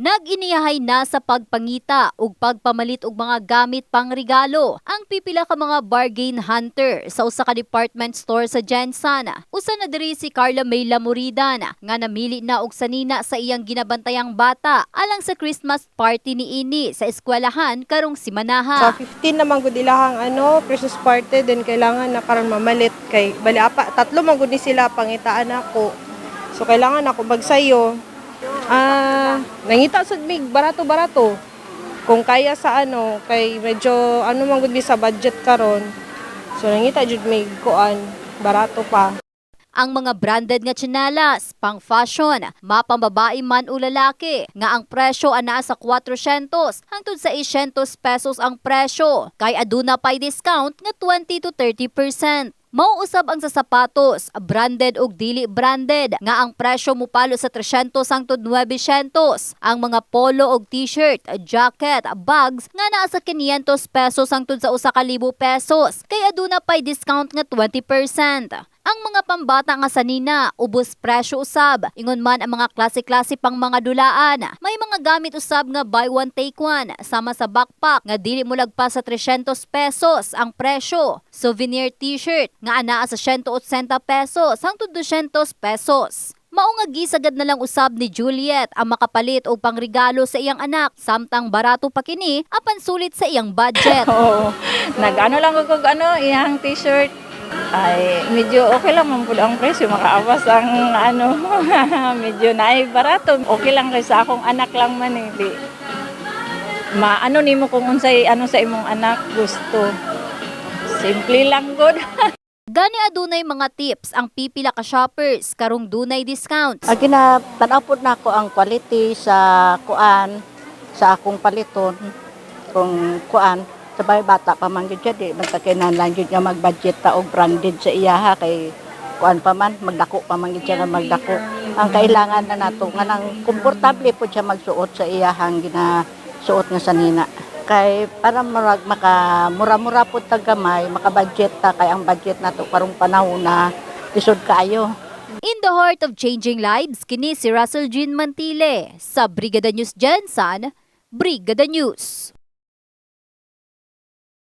Nag-iniyahay na sa pagpangita ug pagpamalit og mga gamit pang regalo ang pipila ka mga bargain hunter sa usa ka department store sa Jensen. Usa na diri si Carla May Lamuridan nga namili na og sanina sa iyang ginabantayang bata alang sa Christmas party ni ini sa eskwelahan karong Sa simanaha. 15 naman gud ilahang ano, Christmas party din kailangan na karon mamalit kay bali apa tatlo man gud ni sila pangitaan ako. So kailangan ako magsayo. Ah, nangita sad mig barato-barato. Kung kaya sa ano, kay medyo ano man gud sa budget karon. So nangita jud mig kuan barato pa. ang mga branded nga tsinelas, pang fashion, mapambabae man o lalaki, nga ang presyo ana sa 400 hangtod sa 600 pesos ang presyo, kay aduna pay discount nga 20 to 30%. Mauusab ang sa sapatos, branded ug dili branded, nga ang presyo mupalo sa 300 hangtod 900. Ang mga polo ug t-shirt, jacket, bags nga naa sa 500 pesos hangtod sa 1,000 pesos, kay aduna pay discount nga 20%. Ang mga pambata nga sanina, ubos presyo usab. Ingon man ang mga klase-klase pang mga dulaan. May mga gamit usab nga buy one take one sama sa backpack nga dili mo lagpas sa 300 pesos ang presyo. Souvenir t-shirt nga anaa sa 180 pesos hangtod 200 pesos. Mao nga gisagad na lang usab ni Juliet ang makapalit og pangregalo sa iyang anak samtang barato pa kini apan sulit sa iyang budget. Oo. Nag-ano lang ko ano, iyang t-shirt. Ay, medyo okay lang man po ang presyo. Makaawas ang ano, medyo naay barato. Okay lang kay sa akong anak lang man eh. Di, maano nimo kung unsay ano sa imong anak gusto. Simple lang good. Gani adunay mga tips ang pipila ka shoppers karong dunay discounts. Ang ginatanapod na ako ang quality sa kuan sa akong paliton kung kuan sabay bata pa man gyud siya di man ta kinahanglan gyud nga mag-budget ta og branded sa iyaha kay kuan pa man magdako pa man gyud siya nga magdako. Ang kailangan na nato nga nang komportable po siya magsuot sa iyahang ginasuot nga sanina kay para murag maka mura-mura po tag gamay maka-budget ta kay ang budget nato karong panahon na isod kaayo. In the heart of changing lives, kini si Russell Jean Mantile sa Brigada News Jensen, Brigada News.